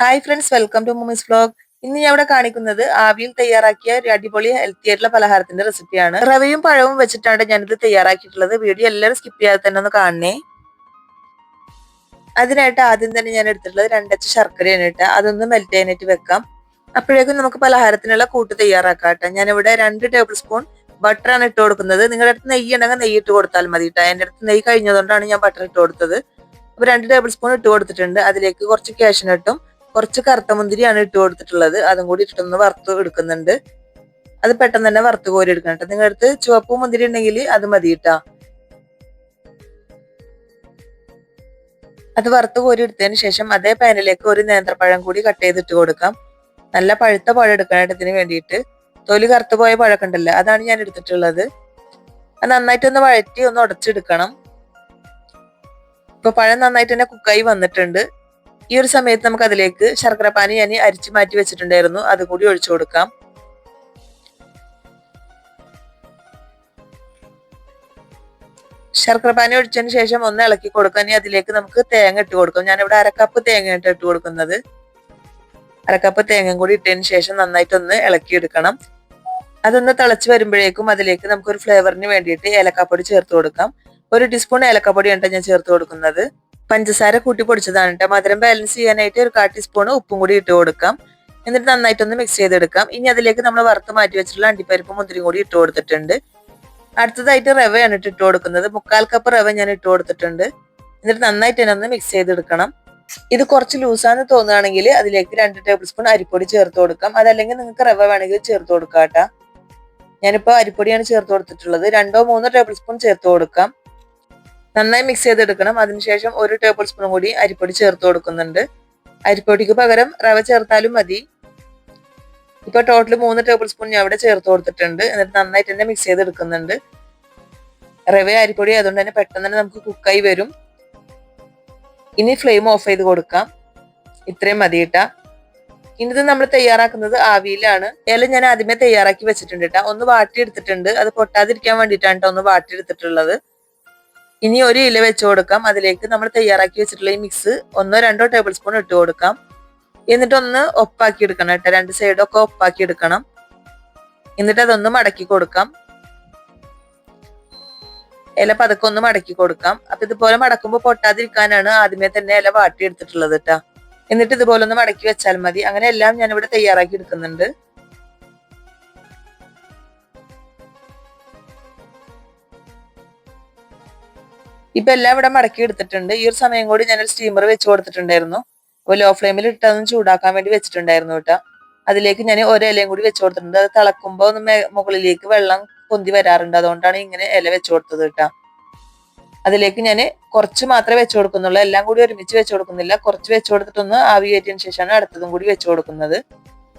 Hi friends welcome to mummy's blog ഇന്ന് ഞാൻ ഇവിടെ കാണിക്കുന്നത് ആവിയിൽ തയ്യാറാക്കിയ ഒരു അടിപൊളി ഹെൽത്തി ആയിട്ടുള്ള പലഹാരത്തിന്റെ റെസിപ്പിയാണ് റവയും പഴവും വെച്ചിട്ടാണ് ഞാനിത് തയ്യാറാക്കിയിട്ടുള്ളത്. വീഡിയോ എല്ലാവരും സ്കിപ്പ് ചെയ്യാതെ തന്നെ ഒന്ന് കാണണേ. അതിനായിട്ട് ആദ്യം തന്നെ ഞാൻ എടുത്തിട്ടുള്ളത് രണ്ടച്ച് ശർക്കരയാണ് ഇട്ട് അതൊന്ന് മെൽറ്റ് ചെയ്യാനായിട്ട് വെക്കാം. അപ്പോഴേക്കും നമുക്ക് പലഹാരത്തിനുള്ള കൂട്ട് തയ്യാറാക്കാം ഞാനിവിടെ രണ്ട് ടേബിൾ സ്പൂൺ ബട്ടറാണ് ഇട്ട് കൊടുക്കുന്നത്. നിങ്ങളുടെ അടുത്ത് നെയ്യ് ഉണ്ടെങ്കിൽ നെയ്യ് ഇട്ട് കൊടുത്താൽ മതി കേട്ടോ. എന്റെ അടുത്ത് നെയ്യ് കഴിഞ്ഞതുകൊണ്ടാണ് ഞാൻ ബട്ടർ ഇട്ട് കൊടുത്തത്. അപ്പൊ രണ്ട് ടേബിൾ സ്പൂൺ ഇട്ട് കൊടുത്തിട്ടുണ്ട്. അതിലേക്ക് കുറച്ച് കാഷ്യനട്ടും കുറച്ച് കറുത്ത മുന്തിരിയാണ് ഇട്ട് കൊടുത്തിട്ടുള്ളത്. അതും കൂടി ഇട്ടൊന്ന് വറുത്ത് എടുക്കുന്നുണ്ട്. അത് പെട്ടെന്ന് തന്നെ വറുത്ത് കോരി എടുക്കണം കേട്ടോ. നിങ്ങളുടെ അടുത്ത് ചുവപ്പ് മുന്തിരി ഉണ്ടെങ്കിൽ അത് മതി കേട്ടോ. അത് വറുത്ത് കോരി എടുത്തതിന് ശേഷം അതേ പാനിലേക്ക് ഒരു നേന്ത്രപ്പഴം കൂടി കട്ട് ചെയ്തിട്ട് കൊടുക്കാം. നല്ല പഴുത്ത പഴം എടുക്കാനായിട്ട് ഇതിന് വേണ്ടിയിട്ട്. തൊലി കറുത്തു പോയ പഴമൊക്കെ ഉണ്ടല്ലോ അതാണ് ഞാൻ എടുത്തിട്ടുള്ളത്. അത് നന്നായിട്ടൊന്ന് വഴറ്റി ഒന്ന് ഉടച്ചെടുക്കണം. ഇപ്പൊ പഴം നന്നായിട്ട് തന്നെ കുക്കായി വന്നിട്ടുണ്ട്. ഈ ഒരു സമയത്ത് നമുക്ക് അതിലേക്ക് ശർക്കര പാനി ഞാൻ അരിച്ചു മാറ്റി വെച്ചിട്ടുണ്ടായിരുന്നു. അതുകൂടി ഒഴിച്ചു കൊടുക്കാം. ശർക്കര പാനി ഒഴിച്ചതിന് ശേഷം ഒന്ന് ഇളക്കി കൊടുക്കാം. ഇനി അതിലേക്ക് നമുക്ക് തേങ്ങ ഇട്ട് കൊടുക്കാം. ഞാനിവിടെ അരക്കപ്പ് തേങ്ങ ഇട്ട് ഇട്ട് കൊടുക്കുന്നത്. അരക്കപ്പ് തേങ്ങയും കൂടി ഇട്ടതിന് ശേഷം നന്നായിട്ടൊന്ന് ഇളക്കിയെടുക്കണം. അതൊന്ന് തിളച്ച് വരുമ്പോഴേക്കും അതിലേക്ക് നമുക്കൊരു ഫ്ലേവറിന് വേണ്ടിയിട്ട് ഏലക്കാപ്പൊടി ചേർത്ത് കൊടുക്കാം. ഒരു ടീസ്പൂൺ ഏലക്കാപ്പൊടിയാണ് ഞാൻ ചേർത്ത് കൊടുക്കുന്നത്. പഞ്ചസാര കൂട്ടി പൊടിച്ചതാണ് കേട്ടോ മധുരം ബാലൻസ് ചെയ്യാനായിട്ട് ഒരു കാ ടീസ്പൂൺ ഉപ്പും കൂടി ഇട്ട് കൊടുക്കാം. എന്നിട്ട് നന്നായിട്ടൊന്ന് മിക്സ് ചെയ്തെടുക്കാം. ഇനി അതിലേക്ക് നമ്മൾ വറുത്ത് മാറ്റി വെച്ചിട്ടുള്ള അണ്ടിപ്പരിപ്പും മുന്തിരിയും കൂടി ഇട്ട് കൊടുത്തിട്ടുണ്ട്. അടുത്തതായിട്ട് റവയാണ് ഇട്ട് ഇട്ട് കൊടുക്കുന്നത്. മുക്കാൽ കപ്പ് റവ ഞാൻ ഇട്ട് കൊടുത്തിട്ടുണ്ട്. എന്നിട്ട് നന്നായിട്ട് തന്നെ ഒന്ന് മിക്സ് ചെയ്തെടുക്കണം. ഇത് കുറച്ച് ലൂസാന്ന് തോന്നുകയാണെങ്കിൽ അതിലേക്ക് രണ്ട് ടേബിൾ സ്പൂൺ അരിപ്പൊടി ചേർത്ത് കൊടുക്കാം. അതല്ലെങ്കിൽ നിങ്ങൾക്ക് റവ വേണമെങ്കിൽ ചേർത്ത് കൊടുക്കാം കേട്ടോ. ഞാനിപ്പോൾ അരിപ്പൊടിയാണ് ചേർത്ത് കൊടുത്തിട്ടുള്ളത്. രണ്ടോ മൂന്നോ ടേബിൾ സ്പൂൺ ചേർത്ത് കൊടുക്കാം. നന്നായി മിക്സ് ചെയ്തെടുക്കണം. അതിനുശേഷം ഒരു ടേബിൾ സ്പൂൺ കൂടി അരിപ്പൊടി ചേർത്ത് കൊടുക്കുന്നുണ്ട്. അരിപ്പൊടിക്ക് പകരം റവ ചേർത്താലും മതി. ഇപ്പൊ ടോട്ടൽ മൂന്ന് ടേബിൾ സ്പൂൺ ഞാൻ ഇവിടെ ചേർത്ത് കൊടുത്തിട്ടുണ്ട്. എന്നിട്ട് നന്നായിട്ട് തന്നെ മിക്സ് ചെയ്തെടുക്കുന്നുണ്ട്. റവ അരിപ്പൊടി അതുകൊണ്ട് തന്നെ പെട്ടെന്ന് തന്നെ നമുക്ക് കുക്കായി വരും. ഇനി ഫ്ലെയിം ഓഫ് ചെയ്ത് കൊടുക്കാം. ഇത്രയും മതി കേട്ടാ. ഇനി ഇത് നമ്മൾ തയ്യാറാക്കുന്നത് ആവിയിലാണ്. ഇല ഞാൻ ആദ്യമേ തയ്യാറാക്കി വെച്ചിട്ടുണ്ട് കേട്ടാ. ഒന്ന് വാട്ടിയെടുത്തിട്ടുണ്ട്. അത് പൊട്ടാതിരിക്കാൻ വേണ്ടിയിട്ടാണ് കേട്ടോ ഒന്ന് വാട്ടിയെടുത്തിട്ടുള്ളത്. ഇനി ഒരു ഇല വെച്ച് കൊടുക്കാം. അതിലേക്ക് നമ്മൾ തയ്യാറാക്കി വെച്ചിട്ടുള്ള ഈ മിക്സ് ഒന്നോ രണ്ടോ ടേബിൾ സ്പൂൺ ഇട്ട് കൊടുക്കാം. എന്നിട്ട് ഒന്ന് ഒപ്പാക്കി എടുക്കണം കേട്ടോ. രണ്ട് സൈഡൊക്കെ ഒപ്പാക്കി എടുക്കണം. എന്നിട്ട് അതൊന്ന് മടക്കി കൊടുക്കാം. ഇല പതുക്കെ ഒന്ന് മടക്കി കൊടുക്കാം. അപ്പൊ ഇതുപോലെ മടക്കുമ്പോൾ പൊട്ടാതിരിക്കാനാണ് ആദ്യമേ തന്നെ ഇല വാട്ടി എടുത്തിട്ടുള്ളത് കേട്ടാ. എന്നിട്ട് ഇതുപോലെ ഒന്ന് മടക്കി വെച്ചാൽ മതി. അങ്ങനെ എല്ലാം ഞാൻ ഇവിടെ തയ്യാറാക്കി എടുക്കുന്നുണ്ട്. ഇപ്പൊ എല്ലാം ഇവിടെ മടക്കി എടുത്തിട്ടുണ്ട്. ഈ ഒരു സമയം കൂടി ഞാനൊരു സ്റ്റീമർ വെച്ച് കൊടുത്തിട്ടുണ്ടായിരുന്നു. അപ്പോൾ ലോ ഫ്ലെയിമിൽ ഇട്ടതൊന്ന് ചൂടാക്കാൻ വേണ്ടി വെച്ചിട്ടുണ്ടായിരുന്നു കേട്ടോ. അതിലേക്ക് ഞാൻ ഒരു ഇലയും കൂടി വെച്ച് കൊടുത്തിട്ടുണ്ട്. അത് തിളക്കുമ്പോൾ ഒന്ന് മുകളിലേക്ക് വെള്ളം പൊന്തി വരാറുണ്ട്. അതുകൊണ്ടാണ് ഇങ്ങനെ ഇല വെച്ച് കൊടുത്തത് കേട്ടോ. അതിലേക്ക് ഞാൻ കുറച്ച് മാത്രമേ വെച്ച് കൊടുക്കുന്നുള്ളൂ. എല്ലാം കൂടി ഒരുമിച്ച് വെച്ച് കൊടുക്കുന്നില്ല. കുറച്ച് വെച്ച് കൊടുത്തിട്ടൊന്ന് ആവി കയറ്റിയതിന് ശേഷമാണ് അടുത്തതും കൂടി വെച്ച് കൊടുക്കുന്നത്.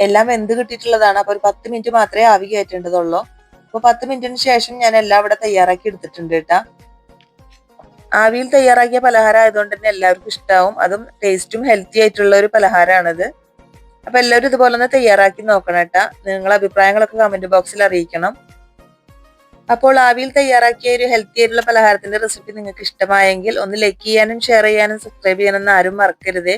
എല്ലാം വെന്ത് കിട്ടിയിട്ടുള്ളതാണ്. അപ്പൊ ഒരു പത്ത് മിനിറ്റ് മാത്രമേ ആവി കയറ്റേണ്ടതുള്ളൂ. അപ്പൊ പത്ത് മിനിറ്റിന് ശേഷം ഞാൻ എല്ലാം ഇവിടെ തയ്യാറാക്കി എടുത്തിട്ടുണ്ട് കേട്ടാ. ആവിയിൽ തയ്യാറാക്കിയ പലഹാരം ആയതുകൊണ്ട് തന്നെ എല്ലാവർക്കും ഇഷ്ടമാവും അതും ടേസ്റ്റും ഹെൽത്തി ആയിട്ടുള്ള ഒരു പലഹാരമാണത്. അപ്പൊ എല്ലാവരും ഇതുപോലെ ഒന്ന് തയ്യാറാക്കി നോക്കണം കേട്ടാ. നിങ്ങളെ അഭിപ്രായങ്ങളൊക്കെ കമന്റ് ബോക്സിൽ അറിയിക്കണം. അപ്പോൾ ആവിയിൽ തയ്യാറാക്കിയ ഒരു ഹെൽത്തി ആയിട്ടുള്ള പലഹാരത്തിന്റെ റെസിപ്പി നിങ്ങൾക്ക് ഇഷ്ടമായെങ്കിൽ ഒന്ന് ലൈക്ക് ചെയ്യാനും ഷെയർ ചെയ്യാനും സബ്സ്ക്രൈബ് ചെയ്യാനും ആരും മറക്കരുത്.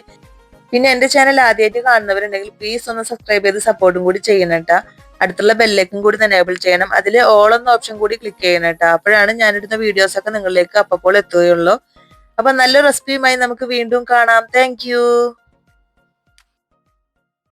പിന്നെ എന്റെ ചാനൽ ആദ്യമായിട്ട് കാണുന്നവരുണ്ടെങ്കിൽ പ്ലീസ് ഒന്ന് സബ്സ്ക്രൈബ് ചെയ്ത് സപ്പോർട്ടും കൂടി ചെയ്യണം കേട്ടാ. അടുത്തുള്ള ബെല്ലേക്കും കൂടി എനേബിൾ ചെയ്യണം. അതിൽ ഓൾ എന്ന ഓപ്ഷൻ കൂടി ക്ലിക്ക് ചെയ്യണം കേട്ടോ. അപ്പോഴാണ് ഞാനിടുന്ന വീഡിയോസ് ഒക്കെ നിങ്ങളിലേക്ക് അപ്പപ്പോൾ എത്തുകയുള്ളൂ. അപ്പൊ നല്ല റെസിപ്പിയുമായി നമുക്ക് വീണ്ടും കാണാം. താങ്ക്